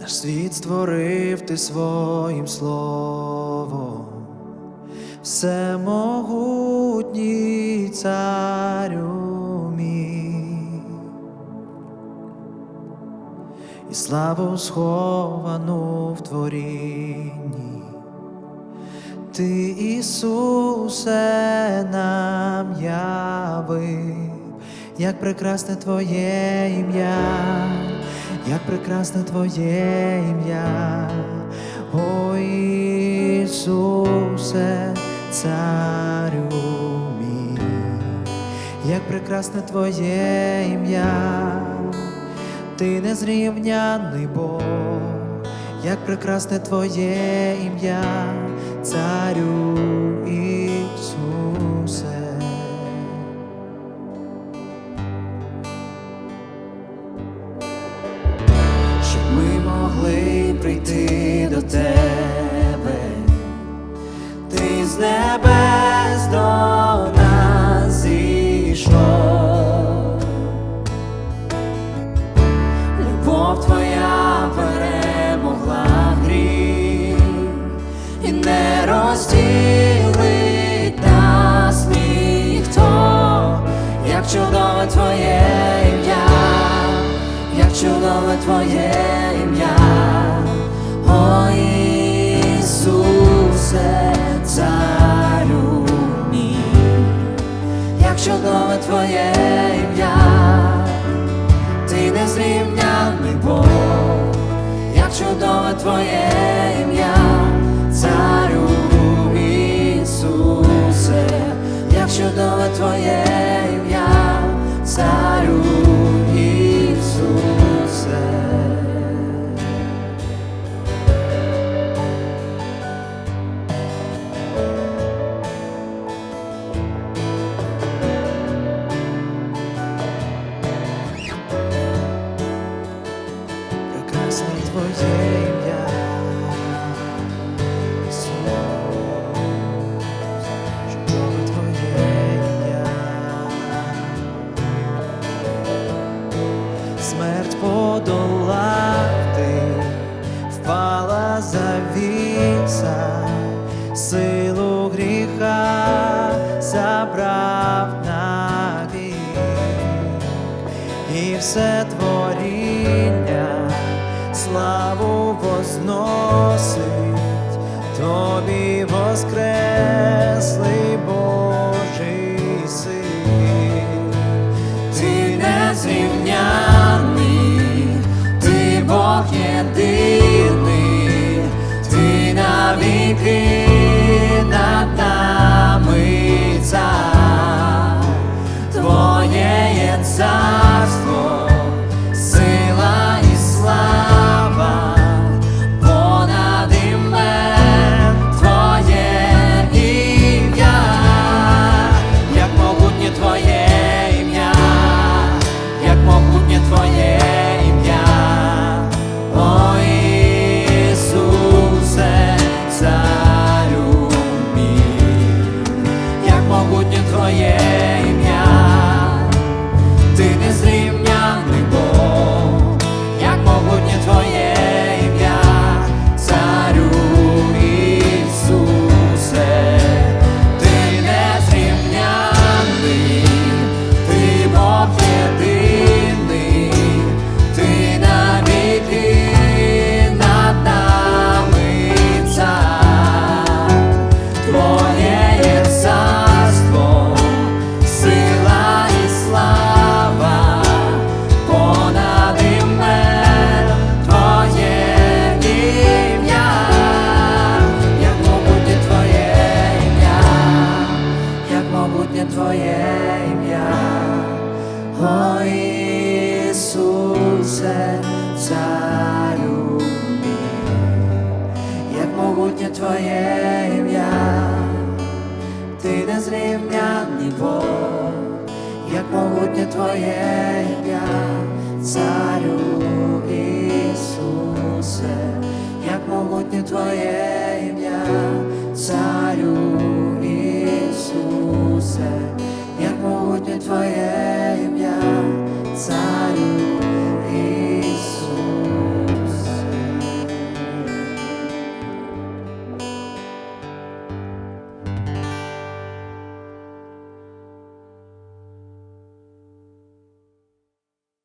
Наш світ створив ти своїм словом, всемогутній царю мій, і славу сховану в творінні. Ти, Ісусе, нам явив, як прекрасне Твоє ім'я, як прекрасне Твоє ім'я, о Ісусе, царю мій, як прекрасне Твоє ім'я, ти незрівняний Бог, як прекрасне Твоє ім'я, царю Ісусе. Могли прийти до Тебе, Ти з небес до нас зійшов. Любов твоя перемогла гріх і не розділить нас ніхто, як чудове твоє ім'я, як чудове твоє ім'я, о Ісусе, як чудове твоє ім'я ти незрівняний Бог, як чудове твоє ім'я, царю Ісусе, як чудове твоє твоє ім'я. Чудове твоє ім'я. Смерть силу гріха забрав навік і nós cremos. Могутнє Твоє ім'я, о Ісусе, царю мій. Як могутнє твоє ім'я, ти незрівняний Бог, як могутнє твоє ім'я, царю Ісусе, як могутнє твоє царю